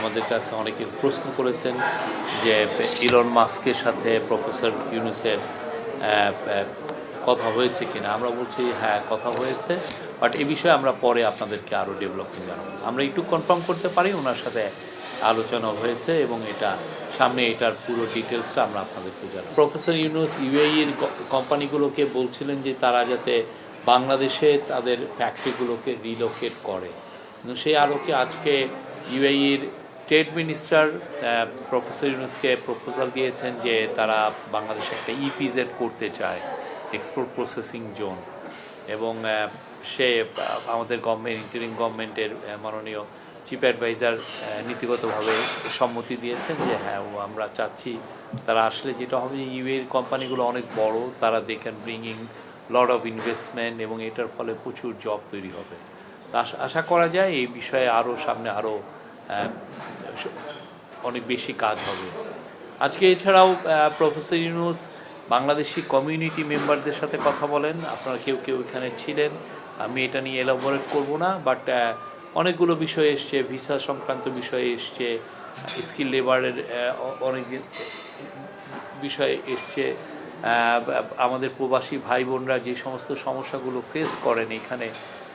আমাদের কাছে অনেকে প্রশ্ন করেছেন যে ইলন মাস্কের সাথে প্রফেসর ইউনুসের কথা হয়েছে কিনা। আমরা বলছি হ্যাঁ কথা হয়েছে বাট এ বিষয়ে আমরা পরে আপনাদেরকে আরও ডেভেলপমেন্ট জানাব। আমরা একটু কনফার্ম করতে পারি, ওনার সাথে আলোচনা হয়েছে এবং এটা, সামনে এটার পুরো ডিটেলসটা আমরা আপনাদেরকে জানাব। প্রফেসর ইউনুস ইউএইর কোম্পানিগুলোকে বলছিলেন যে তারা যাতে বাংলাদেশে তাদের ফ্যাক্টরিগুলোকে রিলোকেট করে। সেই আলোকে আজকে ইউএইর ট্রেড মিনিস্টার প্রফেসর ইউনুসকে প্রপোজাল দিয়েছেন যে তারা বাংলাদেশে একটা ইপিজেড করতে চায় এক্সপোর্ট প্রসেসিং জোন এবং সে আমাদের গভর্নমেন্ট ইন্টারিম গভর্নমেন্টের মাননীয় চিফ অ্যাডভাইজার নীতিগতভাবে সম্মতি দিয়েছেন যে হ্যাঁ ও আমরা চাচ্ছি তারা আসলে যেটা হবে ইউএর কোম্পানিগুলো অনেক বড়, তারা they can bringing lot of investment এবং এটার ফলে প্রচুর জব তৈরি হবে। আশা করা যায় এই বিষয়ে আরও সামনে আরও অনেক বেশি কাজ হবে। আজকে এছাড়াও প্রফেসর ইউনুস বাংলাদেশি কমিউনিটি মেম্বারদের সাথে কথা বলেন। আপনারা কেউ কেউ এখানে ছিলেন। আমি এটা নিয়ে এলাবোরেট করব না বাট অনেকগুলো বিষয় এসছে ভিসা সংক্রান্ত বিষয়ে এসছে স্কিল লেবারের অনেক বিষয় এসছে। আমাদের প্রবাসী ভাই বোনরা যে সমস্ত সমস্যাগুলো ফেস করেন এখানে,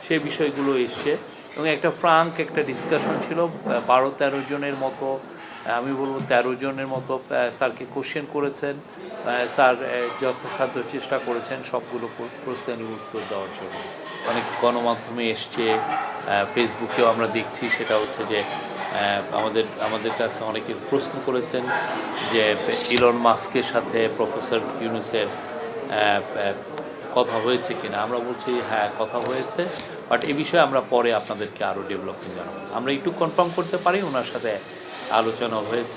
সে বিষয়গুলো এসছে। এবং একটা ফ্রাঙ্ক একটা ডিসকাশন ছিল বারো তেরো জনের মতো আমি বলব তেরো জনের মতো স্যারকে কোশ্চেন করেছেন স্যার যথাসাধ্য চেষ্টা করেছেন সবগুলো প্র- প্রশ্নের উত্তর দেওয়ার জন্য। অনেক গণমাধ্যমে এসছে ফেসবুকেও আমরা দেখছি, সেটা হচ্ছে যে আমাদের আমাদের কাছে অনেকে প্রশ্ন করেছেন যে ইলন মাস্কের সাথে প্রফেসর ইউনুসের কথা হয়েছে কিনা, আমরা বলছি হ্যাঁ কথা হয়েছে বাট এ বিষয়ে আমরা পরে আপনাদেরকে আরও ডেভেলপমেন্ট জানাব। আমরা একটু কনফার্ম করতে পারি, ওনার সাথে আলোচনা হয়েছে।